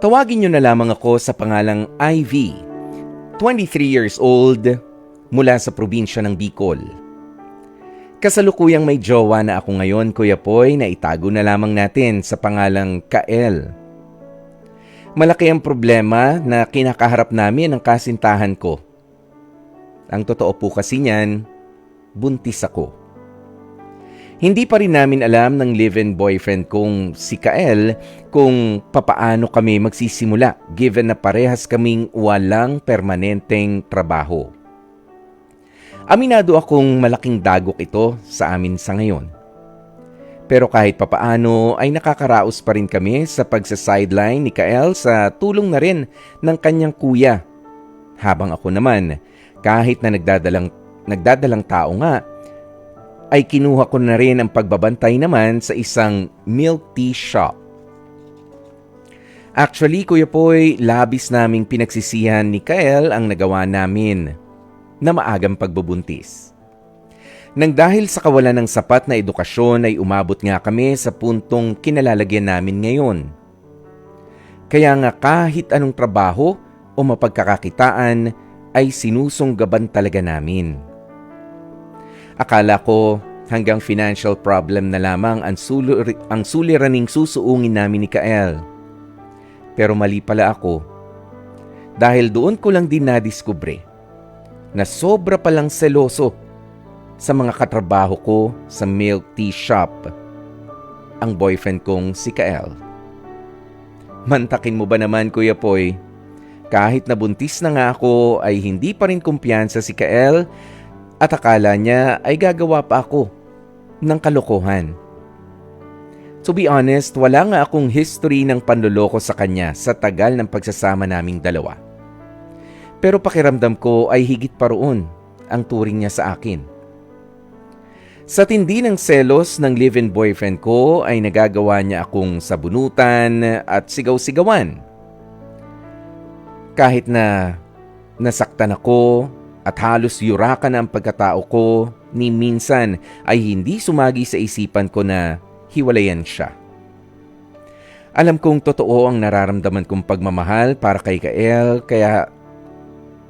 Tawagin niyo na lamang ako sa pangalang Ivy, 23 years old, mula sa probinsya ng Bicol. Kasalukuyang may jowa na ako ngayon, Kuya Poy, na itago na lamang natin sa pangalang Kael. Malaki ang problema na kinakaharap namin ang kasintahan ko. Ang totoo po kasi niyan, buntis ako. Hindi pa rin namin alam ng live-in boyfriend kong si Kael kung papaano kami magsisimula given na parehas kaming walang permanenteng trabaho. Aminado akong malaking dagok ito sa amin sa ngayon. Pero kahit papaano ay nakakaraos pa rin kami sa pagsa-sideline ni Kael sa tulong na rin ng kanyang kuya. Habang ako naman, kahit na nagdadalang, nagdadalang tao nga, ay kinuha ko na rin ang pagbabantay naman sa isang milk tea shop. Actually, Kuya Poy, labis naming pinagsisihan ni Kael ang nagawa namin na maagang pagbubuntis. Nang dahil sa kawalan ng sapat na edukasyon ay umabot nga kami sa puntong kinalalagyan namin ngayon. Kaya nga kahit anong trabaho o mapagkakakitaan ay sinusunggaban talaga namin. Akala ko hanggang financial problem na lamang ang, sulir, ang suliraning susuungin namin ni Kael. Pero mali pala ako. Dahil doon ko lang din nadiskubre na sobra palang seloso sa mga katrabaho ko sa milk tea shop ang boyfriend kong si Kael. Mantakin mo ba naman Kuya Poy? Kahit nabuntis na nga ako ay hindi pa rin kumpiyansa si Kael at akala niya ay gagawa pa ako ng kalokohan. To be honest, wala nga akong history ng panloloko sa kanya sa tagal ng pagsasama naming dalawa. Pero pakiramdam ko ay higit pa roon ang turing niya sa akin. Sa tindi ng selos ng live-in boyfriend ko ay nagagawa niya akong sabunutan at sigaw-sigawan. Kahit na nasaktan ako at halos yurakan ang pagkatao ko, ni minsan ay hindi sumagi sa isipan ko na hiwalayan siya. Alam kong totoo ang nararamdaman kong pagmamahal para kay Kael kaya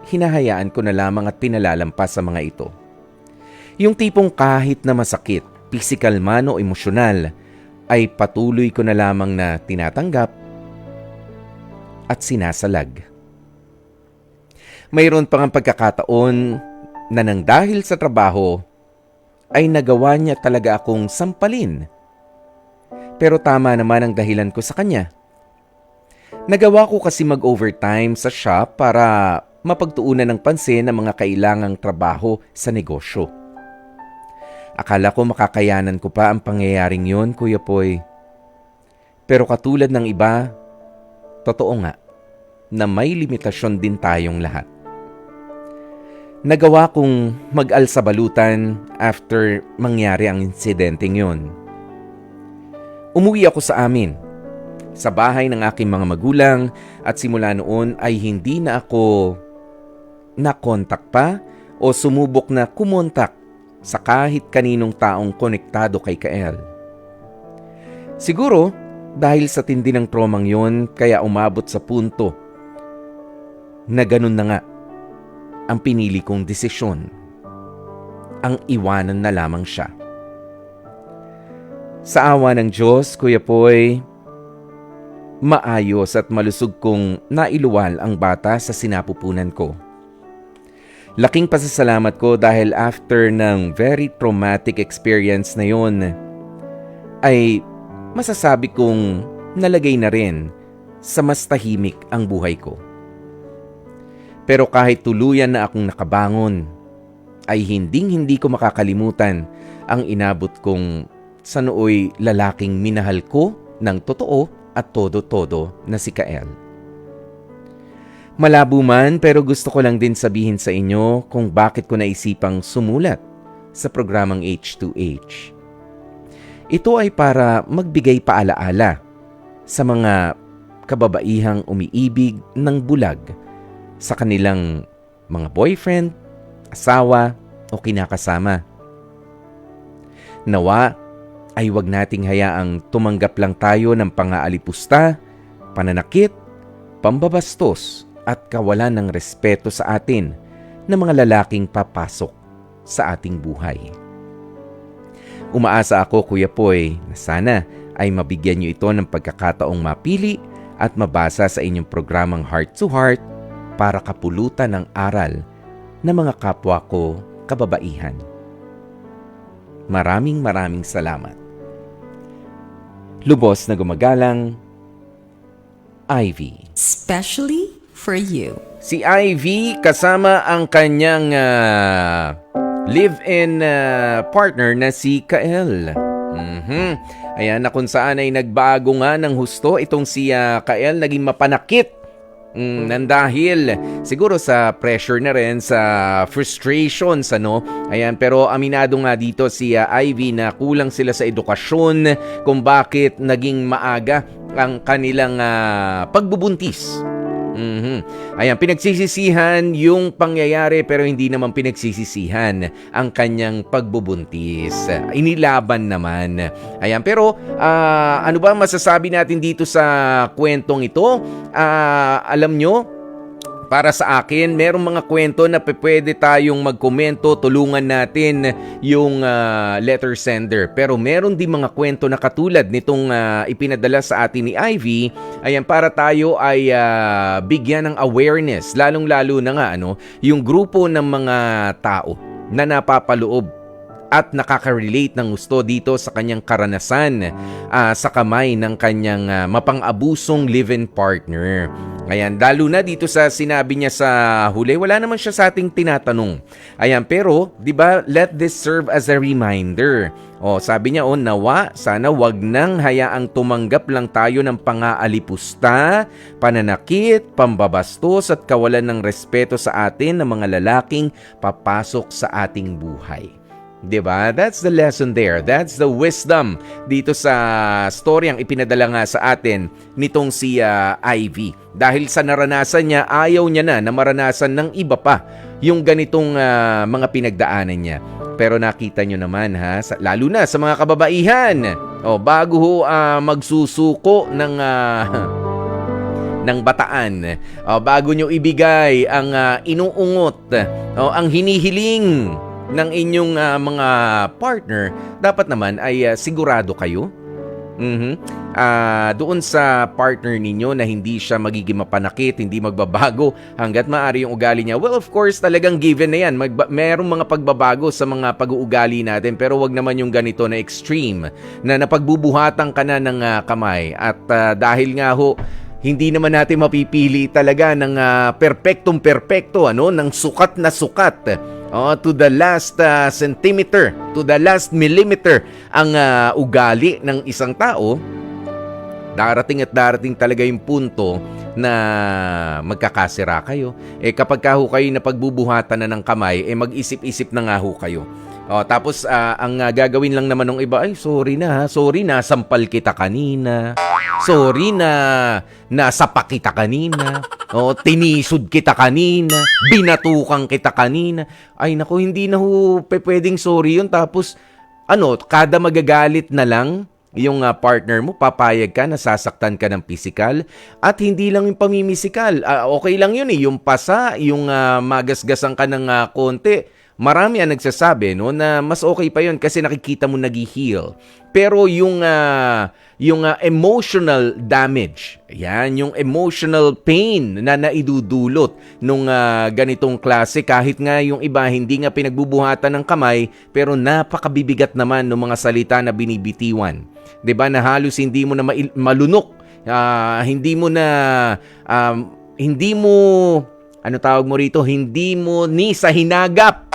hinahayaan ko na lamang at pinalalampas sa mga ito. Yung tipong kahit na masakit, physical man o emosyonal, ay patuloy ko na lamang na tinatanggap at sinasalag. Mayroon pang ang pagkakataon na nang dahil sa trabaho ay nagawa niya talaga akong sampalin. Pero tama naman ang dahilan ko sa kanya. Nagawa ko kasi mag-overtime sa shop para mapagtuunan ng pansin ang mga kailangang trabaho sa negosyo. Akala ko makakayanan ko pa ang pangyayaring yon, Kuya Poy. Pero katulad ng iba, totoo nga na may limitasyon din tayong lahat. Nagawa kong mag-alsa balutan after mangyari ang insidenteng yon. Umuwi ako sa amin, sa bahay ng aking mga magulang at simula noon ay hindi na ako nakontak pa o sumubok na kumontak sa kahit kaninong taong konektado kay Kael. Siguro dahil sa tindi ng tromang yon kaya umabot sa punto na ganun na nga ang pinili kong desisyon. Ang iwanan na lamang siya. Sa awa ng Diyos, Kuya Poy, maayos at malusog kong nailuwal ang bata sa sinapupunan ko. Laking pasasalamat ko dahil after ng very traumatic experience na yon, ay masasabi kong nalagay na rin sa mas tahimik ang buhay ko. Pero kahit tuluyan na akong nakabangon, ay hinding-hindi ko makakalimutan ang inabot kong sa nooy lalaking minahal ko ng totoo at todo-todo na si Kael. Malabo man pero gusto ko lang din sabihin sa inyo kung bakit ko naisipang sumulat sa programang H2H. Ito ay para magbigay paalaala sa mga kababaihang umiibig ng bulag sa kanilang mga boyfriend, asawa o kinakasama. Nawa ay wag nating hayaang tumanggap lang tayo ng pangaalipusta, pananakit pambabastos at kawalan ng respeto sa atin ng mga lalaking papasok sa ating buhay. Umaasa ako, Kuya Poy, na sana ay mabigyan niyo ito ng pagkakataong mapili at mabasa sa inyong programang Heart to Heart para kapulutan ng aral ng mga kapwa ko kababaihan. Maraming maraming salamat. Lubos na gumagalang, Ivy. Especially for you. Si Ivy kasama ang kanyang ah, live-in ah, partner na si Kael. Mhm. Ayan na kung saan ay nagbago nga ng husto itong si ah, Kael naging mapanakit. Mm, nang dahil siguro sa pressure na rin, sa frustrations, ano. Ayan, pero aminado nga dito si ah, Ivy na kulang sila sa edukasyon kung bakit naging maaga ang kanilang ah, pagbubuntis. Mhm. Ayan, pinagsisisihan yung pangyayari pero hindi naman pinagsisisihan ang kanyang pagbubuntis. Inilaban naman. Ayan, pero ah, ano ba masasabi natin dito sa kwentong ito? Ah, alam nyo, para sa akin, merong mga kwento na pwede tayong magkomento, tulungan natin yung ah, letter sender. Pero meron din mga kwento na katulad nitong ah, ipinadala sa atin ni Ivy, ayan para tayo ay ah, bigyan ng awareness, lalong-lalo na nga ano, yung grupo ng mga tao na napapaloob at nakaka-relate ng gusto dito sa kanyang karanasan ah, sa kamay ng kanyang ah, mapang-abusong live-in partner. Ayan, lalo na dito sa sinabi niya sa huli, wala naman siya sa ating tinatanong. Ayan, pero, di ba, let this serve as a reminder. O, sabi niya, o, nawa, sana wag nang hayaang tumanggap lang tayo ng pang-aalipusta, pananakit, pambabastos at kawalan ng respeto sa atin ng mga lalaking papasok sa ating buhay. 'Di ba? That's the lesson there. That's the wisdom dito sa story ang ipinadala nga sa atin nitong si ah, Ivy. Dahil sa naranasan niya, ayaw niya na na maranasan ng iba pa yung ganitong ah, mga pinagdaanan niya. Pero nakita nyo naman ha, sa- lalo na sa mga kababaihan. O, bago ho ah, magsusuko ng ah, ng bataan. O, bago nyo ibigay ang ah, inuungot, o, ang hinihiling ng inyong ah, mga partner, dapat naman ay ah, sigurado kayo. Mhm. Ah, doon sa partner ninyo na hindi siya magiging mapanakit, hindi magbabago hanggat maaari yung ugali niya. Well, of course, talagang given na yan. Magba- merong mga pagbabago sa mga pag-uugali natin pero wag naman yung ganito na extreme na napagbubuhatan ka na ng ah, kamay at ah, dahil nga ho hindi naman natin mapipili talaga ng ah, perpektong perpekto ano ng sukat na sukat oh, to the last ah, centimeter to the last millimeter ang ah, ugali ng isang tao darating at darating talaga yung punto na magkakasira kayo. Eh kapag ka ho kayo na pagbubuhatan na ng kamay, eh mag-isip-isip na nga ho kayo. O, tapos ah, ang ah, gagawin lang naman ng iba, ay sorry na ha, sorry na, sampal kita kanina. Sorry na, nasapa kita kanina. O, tinisod kita kanina. Binatukan kita kanina. Ay naku, hindi na ho pwedeng sorry yun. Tapos, ano, kada magagalit na lang, yung ah, partner mo, papayag ka, nasasaktan ka ng physical at hindi lang yung pamimisikal. Ah, okay lang yun eh, yung pasa, yung ah, magasgasan ka ng ah, konti. Marami ang nagsasabi no na mas okay pa yun kasi nakikita mo nag-heal. Pero yung ah, yung ah, emotional damage, yan, yung emotional pain na naidudulot nung ah, ganitong klase kahit nga yung iba hindi nga pinagbubuhatan ng kamay pero napakabibigat naman ng mga salita na binibitiwan. 'Di ba na halos hindi mo na mail- malunok, ah, hindi mo na um, hindi mo ano tawag mo rito, hindi mo ni sa hinagap.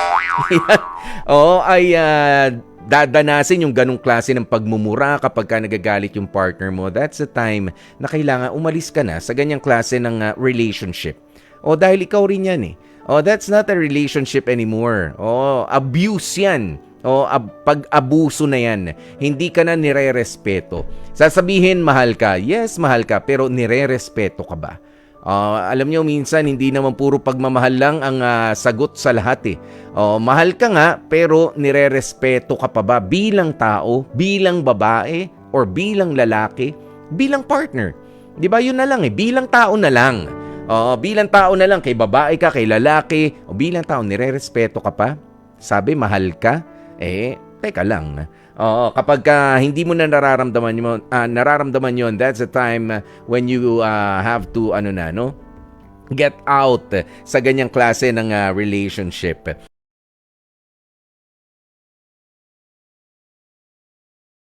Oo, ay ah, dadanasin yung ganong klase ng pagmumura kapag ka nagagalit yung partner mo. That's the time na kailangan umalis ka na sa ganyang klase ng ah, relationship. O dahil ikaw rin yan eh. Oh, that's not a relationship anymore. Oh, abuse yan. O ab- pag-abuso na yan. Hindi ka na nire-respeto. Sasabihin mahal ka. Yes, mahal ka. Pero nire-respeto ka ba? Ah, alam nyo, minsan hindi naman puro pagmamahal lang ang ah, sagot sa lahat eh. Oh, mahal ka nga, pero nire-respeto ka pa ba bilang tao, bilang babae, or bilang lalaki, bilang partner? Di ba yun na lang eh, bilang tao na lang. Oo, bilang tao na lang, kay babae ka, kay lalaki, o bilang tao, nire-respeto ka pa? Sabi, mahal ka? Eh, teka lang. Oo, kapag ka hindi mo na nararamdaman mo, ah, nararamdaman yon, that's the time ah, when you ah, have to, ano na, no? Get out sa ganyang klase ng ah, relationship.